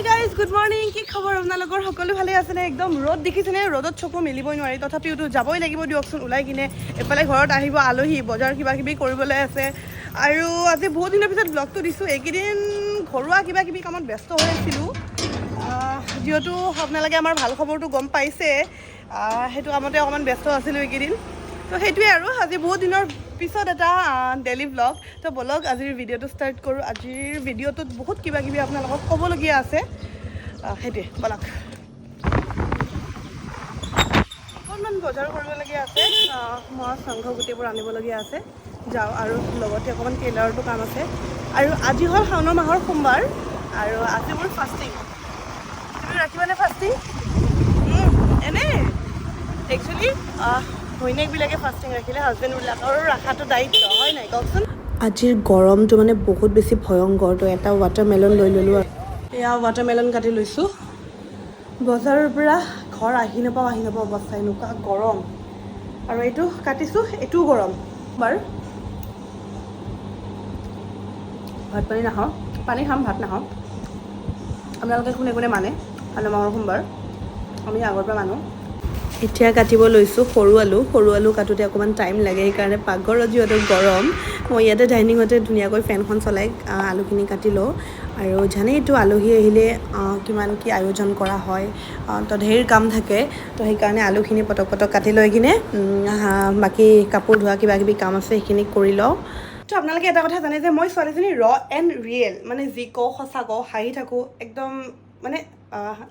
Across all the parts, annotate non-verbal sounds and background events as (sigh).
Hi guys good morning কি খবৰ? আপোনালোকৰ সকলো ভালে আছেনে? একদম ৰ'দ দেখিছেনে? ৰ'দত চকু মেলিবই নোৱাৰি। তথাপিওতো যাবই লাগিব দিয়কচোন, ওলাই কিনে। এফালে ঘৰত আহিব আলহী, বজাৰ কিবা কিবি কৰিবলৈ আছে। আৰু আজি বহুত দিনৰ পিছত ব্লগটো দিছোঁ। এইকেইদিন ঘৰুৱা কিবা কিবি কামত ব্যস্ত হৈ আছিলোঁ। যিহেতু আপোনালোকে আমাৰ ভালো খবৰটো গম পাইছে সেইটো কামতে অকণমান ব্যস্ত আছিলোঁ এইকেইদিন। তো সেইটোৱে আৰু। আজি বহুত দিনৰ পিছত এটা ডেইলি ব্লগ তো ব'লক আজিৰ ভিডিঅ'টো ষ্টাৰ্ট কৰোঁ। আজিৰ ভিডিঅ'টোত বহুত কিবা কিবি আপোনালোকক ক'বলগীয়া আছে। সেইটোৱে ব'লক। অকণমান বজাৰ কৰিবলগীয়া আছে। মাছ মাংস গোটেইবোৰ আনিবলগীয়া আছে। যাওঁ আৰু লগতে অকণমান টেইলাৰটো কাম আছে। আৰু আজি হ'ল শাওণৰ মাহৰ সোমবাৰ। আৰু আজি মোৰ ফাষ্টিং তুমি ৰাখিবানে ফাষ্টিং এনেই। একচুৱেলি ঘৈণীয়েকবিলাকে ফাষ্টিং ৰাখিলে হাজবেণ্ডবিলাকৰ ৰখাটো দায়িত্ব হয় নাই? কওকচোন। আজিৰ গৰমটো মানে বহুত বেছি ভয়ংকৰ তো এটা ৱাটাৰমেলন লৈ ল'লোঁ আৰু। এয়া ৱাটাৰমেলন কাটি লৈছোঁ। বজাৰৰ পৰা ঘৰ আহি নাপাওঁ আহি নাপাওঁ অৱস্থা এনেকুৱা গৰম। আৰু এইটো কাটিছোঁ এইটোও গৰম। বাৰু। ভাত পানী নাখাওঁ পানী খাম ভাত নাখাওঁ। আপোনালোকে কোনে কোনে মানে? মাহৰ সোমবাৰ। আমি আগৰ পৰা মানো। এতিয়া কাটিব লৈছোঁ সৰু আলু। সৰু আলু কাটোতে অকণমান টাইম লাগে সেইকাৰণে পাকঘৰত যিহেতু গৰম। মই ইয়াতে ডাইনিঙতে ধুনীয়াকৈ ফেনখন চলাই আলুখিনি কাটি লওঁ। আৰু জানেইতো আলহী আহিলে আহ, কিমান কি আয়োজন কৰা হয় তো ঢেৰ কাম থাকে। তো সেইকাৰণে আলুখিনি পটক পটক কাটি লৈ কিনে বাকী কাপোৰ ধোৱা কিবা কিবি কাম আছে সেইখিনি কৰি লওঁ। তো আপোনালোকে এটা কথা জানে যে মই ছোৱালীজনী ৰ এণ্ড ৰিয়েল মানে যি কওঁ সঁচা কওঁ হাঁহি থাকোঁ একদম মানে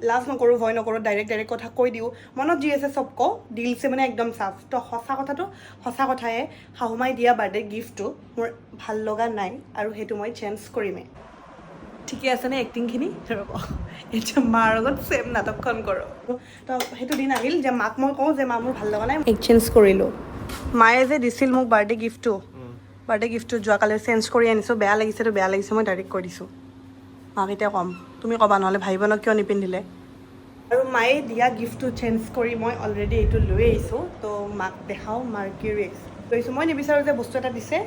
লাজ নকৰোঁ ভয় নকৰোঁ ডাইৰেক্ট ডাইৰেক্ট কথা কৈ দিওঁ। মনত যি আছে চব কওঁ। দিলছে মানে একদম চাফ তো সঁচা কথাটো সঁচা কথায়ে শাহুমাই দিয়া বাৰ্থডে গিফ্টটো মোৰ ভাল লগা নাই আৰু সেইটো মই চেঞ্জ কৰিমেই। ঠিকে আছেনে এক্টিংখিনি ৰ'ব এতিয়া মাৰ লগত ছেম নাটকখন কৰোঁ। তো সেইটো দিন আহিল যে মাক মই কওঁ যে মা মোৰ ভাল লগা নাই এক্সচেঞ্জ কৰিলোঁ। মায়ে যে দিছিল মোক বাৰ্থডে গিফ্টটো বাৰ্থডে গিফ্টটো যোৱাকালি চেঞ্জ কৰি আনিছোঁ বেয়া লাগিছেতো বেয়া লাগিছে মই ডাইৰেক্ট কৈ দিছোঁ। মাক এতিয়া ক'ম? তুমি ক'বা নহ'লে ভাবিব ন কিয় নিপিন্ধিলে? আৰু মায়ে দিয়া গিফ্টটো চেঞ্জ কৰি মই অলৰেডি এইটো লৈ আহিছোঁ। তো মাক দেখাওঁ মাৰ কি ৰিয়েক্স লৈছোঁ মই নিবিচাৰোঁ যে বস্তু এটা দিছে।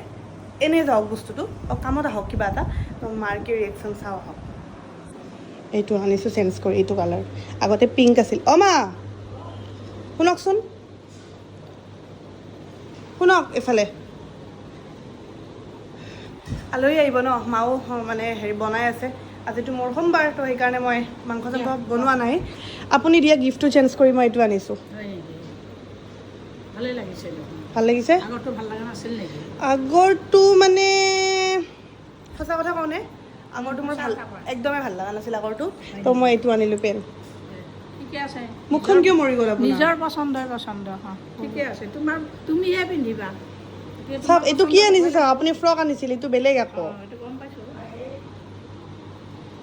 এনেই যাওক বস্তুটো। অ কামত আহক কিবা এটা। তো মাৰ কি ৰিয়েকশ্যন চাওঁ আহক। এইটো আনিছোঁ চেঞ্জ কৰি এইটো কালাৰ আগতে পিংক আছিল। অ মা! শুনকচোন। শুনক এইফালে। আলহী আহিব ন? মাও মানে হেৰি বনাই আছে। আজিতো মোৰ সোমবাৰ তো সেইকাৰণে মই মাংস চাংস বনোৱা নাই। আপুনি দিয়া গিফ্টটো চেঞ্জ কৰি মই এইটো আনিছোঁ। ভালো লাগিছে? আগৰটো মানে সঁচা কথা কওঁনে? আগৰটো মোৰ ভালো একদমেই ভালো লগা নাছিল আগৰটো। তো মই এইটো আনিলোঁ পেন। মুখখন কিয় মৰি গ'ল আপোনাৰ? নিজৰ পচন্দৰ পচন্দ ঠিকে আছে। তোমাৰ তুমিহে পিন্ধিবা। চাওক এইটো কি আনিছে চাওক আপুনি ফ্ৰক আনিছিল এইটো বেলেগ আকৌ অ, এইটো গম পাইছোঁ তুমিহে পিন্ধিবা মইতো নিপিন্ধো তোমাৰ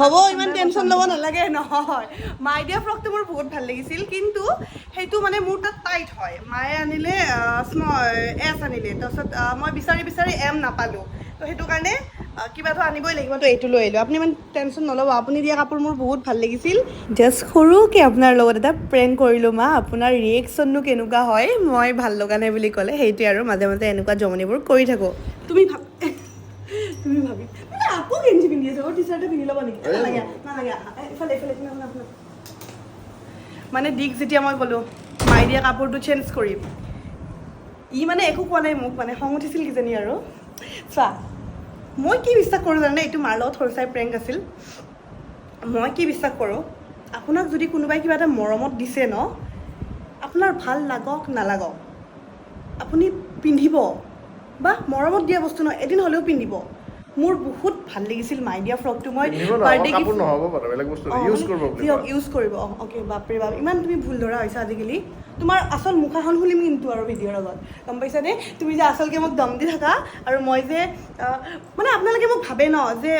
হ'ব, ইমান টেনশ্যন ল'ব নালাগে, নহয়। মায়ে দিয়া ফ্ৰকটো মোৰ বহুত ভালো লাগিছিল, কিন্তু সেইটো মানে মোৰ তাত টাইট হয়। মায়ে আনিলে এছ আনিলে, তাৰপিছত মই বিচাৰি বিচাৰি এম নাপালোঁ। তো সেইটো কাৰণে কিবা এটা আনিবই লাগিব, তো এইটো লৈ আহিলোঁ। আপুনি ইমান টেনশ্যন নল'ব, আপুনি দিয়া কাপোৰ মোৰ বহুত ভালো লাগিছিল। জাষ্ট সৰুকৈ আপোনাৰ লগত এটা প্ৰেংক কৰিলোঁ মা, আপোনাৰ ৰিয়েকশ্যননো কেনেকুৱা হয়, মই ভালো লগা নাই বুলি ক'লে, সেইটোৱে আৰু মাজে মাজে এনেকুৱা জমনিবোৰ কৰি থাকোঁ। তুমি ভাব (laughs) তুমি ভাবি আকৌ গেঞ্জি পিন্ধি আছে টি চাৰ্টে পিন্ধি ল'ব নেকি নালাগে নালাগে ইফালে ইফালে মানে দিক যেতিয়া মই ক'লোঁ মাই দিয়া কাপোৰটো চেঞ্জ কৰিম ই মানে একো কোৱা নাই মোক মানে খং উঠিছিল কিজানি আৰু চোৱা মই কি বিশ্বাস কৰোঁ জানে এইটো মাৰ লগত সৰু চাই প্ৰেংক আছিল মই কি বিশ্বাস কৰোঁ আপোনাক যদি কোনোবাই কিবা এটা মৰমত দিছে ন আপোনাৰ ভাল লাগক নালাগক আপুনি পিন্ধিব বা মৰমত দিয়া বস্তু নহয় এদিন হ'লেও পিন্ধিব মোৰ বহুত ভালো লাগিছিল মাই দিয়া ফ্ৰকটো মই বাৰ্থডে বস্তু ইউজ কৰিব অ'কে বাপৰে বাপ ইমান তুমি ভুল ধৰা হৈছা আজিকালি। তোমাৰ আচল মুখাখন খুলিম কিন্তু আৰু ভিডিঅ'ৰ লগত। গম পাইছানে তুমি যে আচলকৈ মোক দম দি থাকা আৰু মই যে মানে আপোনালোকে মোক ভাবে ন যে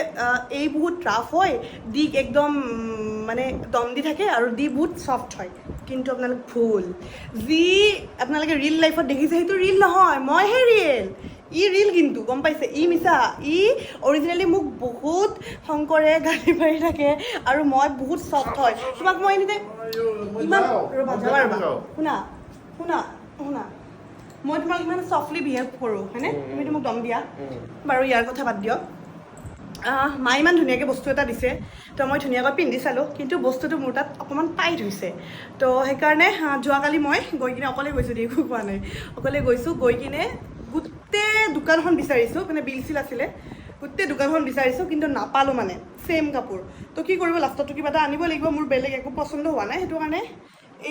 এই বহুত ৰাফ হয় দি একদম মানে দম দি থাকে আৰু দি বহুত চফ্ট হয়। কিন্তু আপোনালোক ভুল। যি আপোনালোকে ৰিয়েল লাইফত দেখিছে সেইটো ৰিয়েল নহয় মইহে ৰিয়েল ই ৰিল কিন্তু গম পাইছে? ই মিছা ই অৰিজিনেলি মোক বহুত শংকৰে গালি পাৰি থাকে আৰু মই বহুত চফ্ট হয়। তোমাক মই এনে ইমান ৰ'বা যাবা ৰ'বা। শুনা শুনা শুনা। মই তোমাক ইমান চফ্টলি বিহেভ কৰোঁ হয়নে? তুমিতো মোক দম দিয়া। বাৰু ইয়াৰ কথা বাদ দিয়ক। মায়ে ইমান ধুনীয়াকৈ বস্তু এটা দিছে তো মই ধুনীয়াকৈ পিন্ধি চালোঁ কিন্তু বস্তুটো মোৰ তাত অকণমান টাইট হৈছে। তো সেইকাৰণে যোৱাকালি মই গৈ কিনে অকলে গৈছোঁ দেই একো কোৱা নাই। অকলে গৈছোঁ গৈ কিনে দোকানখন বিচাৰিছোঁ মানে বিল চিল আছিলে, গোটেই দোকানখন বিচাৰিছোঁ, কিন্তু নাপালোঁ মানে ছেইম কাপোৰ। তো কি কৰিব লাষ্টতো কিবা এটা আনিব লাগিব, মোৰ বেলেগ একো পচন্দ হোৱা নাই, সেইটো কাৰণে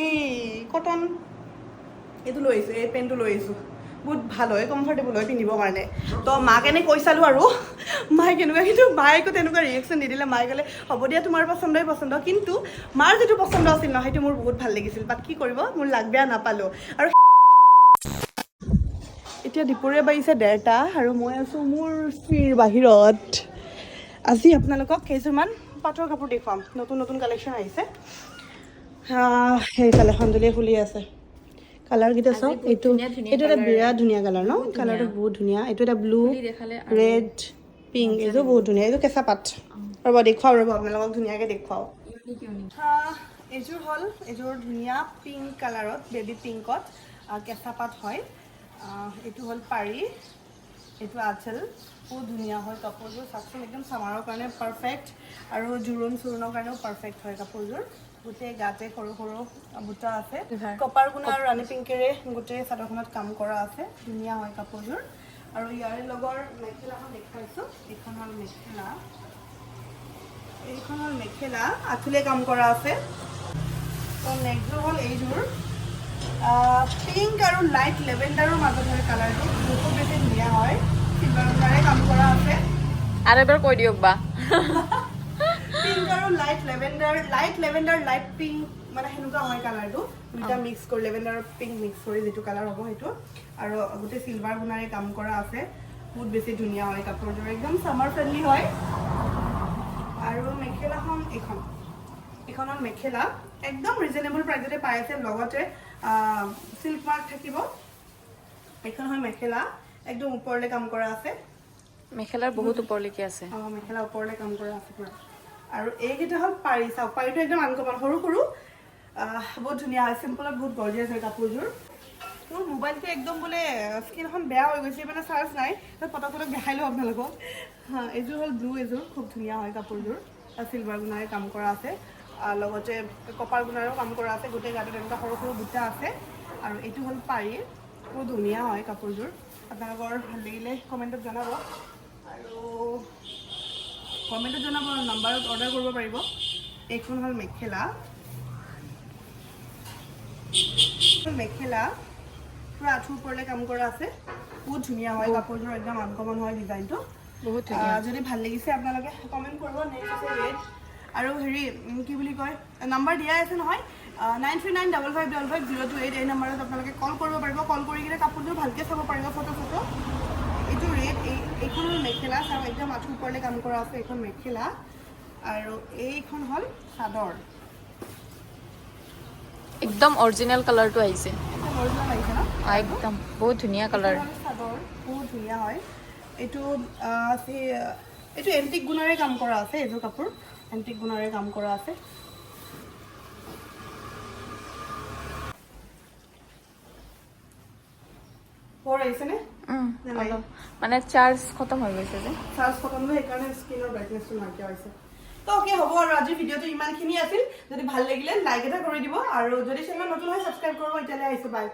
এই কটন এইটো লৈ আহিছোঁ, এই পেণ্টটো লৈ আহিছোঁ। বহুত ভালো হয় কমফৰ্টেবল হয় পিন্ধিবৰ কাৰণে। তো মাক এনে কৈ চালোঁ আৰু, মায়ে কেনেকুৱা, কিন্তু মায়ে একো তেনেকুৱা ৰিয়েকশ্যন নিদিলে। মায়ে ক'লে, হ'ব দিয়া, তোমাৰ পচন্দই পচন্দ। কিন্তু মাৰ যিটো পচন্দ আছিল ন, সেইটো মোৰ বহুত ভালো লাগিছিল। বাট কি কৰিব, মোৰ লাগ বেয়া নাপালোঁ। আৰু এতিয়া দুপৰীয়া বাজিছে ডেৰটা আৰু মই আছোঁ মোৰ স্ত্ৰীৰ বাহিৰত। আজি আপোনালোকক কেইযোৰমান পাটৰ কাপোৰ দেখুৱাম। নতুন নতুন কালেকশ্যন আহিছে। আহ, সেইফালে সন্দুলিয়ে ফুলি আছে। কালাৰকেইটা চাওক এইটো এইটো এটা বিৰাট ধুনীয়া কালাৰ ন? কালাৰটো বহুত ধুনীয়া। এইটো এটা ব্লু ৰেড পিংক এইযোৰ বহুত ধুনীয়া। এইযোৰ কেঁচা পাত ৰ'ব দেখুৱাওঁ ৰ'ব আপোনালোকক ধুনীয়াকৈ দেখুৱাওঁ। এইযোৰ হ'ল এইযোৰ ধুনীয়া পিংক কালাৰত বেবী পিংকত কেঁচা পাত হয়। এইটো হ'ল পাৰি এইটো আচল বহুত ধুনীয়া হয় কাপোৰযোৰ চাওকচোন একদম চামাৰৰ কাৰণে পাৰফেক্ট আৰু জোৰোণ চোৰোণৰ কাৰণেও পাৰফেক্ট হয় কাপোৰযোৰ। গোটেই গাতে সৰু সৰু বুটা আছে। কপাৰ গুণা আৰু ৰাণী পিংকেৰে গোটেই চাদৰখনত কাম কৰা আছে। ধুনীয়া হয় কাপোৰযোৰ। আৰু ইয়াৰে লগৰ মেখেলাখন দেখুৱাইছোঁ এইখন হ'ল মেখেলা। এইখন হ'ল মেখেলা। আঁঠুলে কাম কৰা আছে। তো নেক্সটযোৰ হ'ল এইযোৰ। পিংক আৰু লাইট লেভেণ্ডাৰৰ মাজত হয় কালাৰটো বহুত বেছি ধুনীয়া হয়। চিলভাৰ কালাৰে কাম কৰা আছে। আৰু এবাৰ কৈ দিয়ক বা। পিংক আৰু light lavender light lavender light pink মানে সেনেকুৱা হয় কালাৰটো দুইটা মিক্স কৰি লেভেণ্ডাৰ আৰু পিংক মিক্স কৰি যিটো কালাৰ হ'ব সেইটো। আৰু গোটেই চিলভাৰ গুণাৰে কাম কৰা আছে। বহুত বেছি ধুনীয়া হয় কাপোৰযোৰ একদম চামাৰ ফ্ৰেণ্ডলি হয়। আৰু মেখেলাখন এইখন। এইখন হ'ল মেখেলা। একদম ৰিজনেবল প্ৰাইজতে পাই আছে লগতে চিল্ক মাৰ্ক থাকিব। এইখন হয় মেখেলা একদম ওপৰলৈ কাম কৰা আছে। মেখেলাৰ বহুত ওপৰলৈকে আছে? অঁ মেখেলা ওপৰলৈ কাম কৰা আছে পুৰা। আৰু এইকেইটা হ'ল পাৰি চাওক পাৰিটো একদম আনকমন সৰু সৰু। বহুত ধুনীয়া হয় চিম্পলত বহুত গৰ্জিয়াছ হয় কাপোৰযোৰ। মোৰ মোবাইলটো একদম বোলে স্ক্ৰীণখন বেয়া হৈ গৈছে মানে চাৰ্জ নাই তাত পটক পটক দেখাই লওঁ আপোনালোকক। হা এইযোৰ হ'ল ব্লু এযোৰ খুব ধুনীয়া হয় কাপোৰযোৰ। চিলভাৰ গুণাৰে কাম কৰা আছে। লগতে কপাৰ গুণাৰেও কাম কৰা আছে গোটেই গাটো তেনেকুৱা সৰু সৰু বুটা আছে। আৰু এইটো হ'ল পাৰি বহুত ধুনীয়া হয় কাপোৰযোৰ। আপোনালোকৰ ভালো লাগিলে কমেণ্টত জনাব। আৰু কমেণ্টত জনাব নাম্বাৰত অৰ্ডাৰ কৰিব পাৰিব। এইখন হ'ল মেখেলা। মেখেলা পূৰা আঁঠুৰ ওপৰলৈ কাম কৰা আছে। বহুত ধুনীয়া হয় কাপোৰযোৰ একদম আনকমন হয় ডিজাইনটো। বহুত যদি ভালো লাগিছে আপোনালোকে কমেণ্ট কৰিব। নেক্সট ৰেড আৰু হেৰি কি বুলি কয় নাম্বাৰ দিয়াই আছে নহয় nine three nine double five double five zero' two eight এই নাম্বাৰত আপোনালোকে কল কৰিব পাৰিব। কল কৰি কিনে কাপোৰযোৰ ভালকৈ চাব পাৰিব ফটো ফটো এইটো ৰেড এই এইখন হ'ল মেখেলা চাওক একদম আঁঠুৰ ওপৰলৈ কাম কৰা আছে এইখন মেখেলা। আৰু এইখন হ'ল চাদৰ। একদম অৰিজিনেল কালাৰটো আহিছে। অৰিজিনেল আহিছে ন? একদম বহুত ধুনীয়া কালাৰ চাদৰ বহুত ধুনীয়া হয়। এইটো এইটো এণ্টিক গুণাৰে কাম কৰা আছে এইযোৰ কাপোৰ। এণ্টিক গুণাৰে কাম কৰা আছে। মানে চাৰ্জ খতম হৈ গৈছে যে। চাৰ্জ খতম হৈ সেইকাৰণে স্ক্ৰীনৰ ব্ৰাইটনেছটো নাইকিয়া হৈছে তো অ'কে হ'ব আৰু আজিৰ ভিডিঅ'টো ইমানখিনি আছিল। যদি ভালো লাগিলে লাইক এটা কৰি দিব। আৰু যদি চেনেল নতুন হয় ছাবস্ক্ৰাইব কৰিব। এতিয়ালৈ আহিছোঁ বাই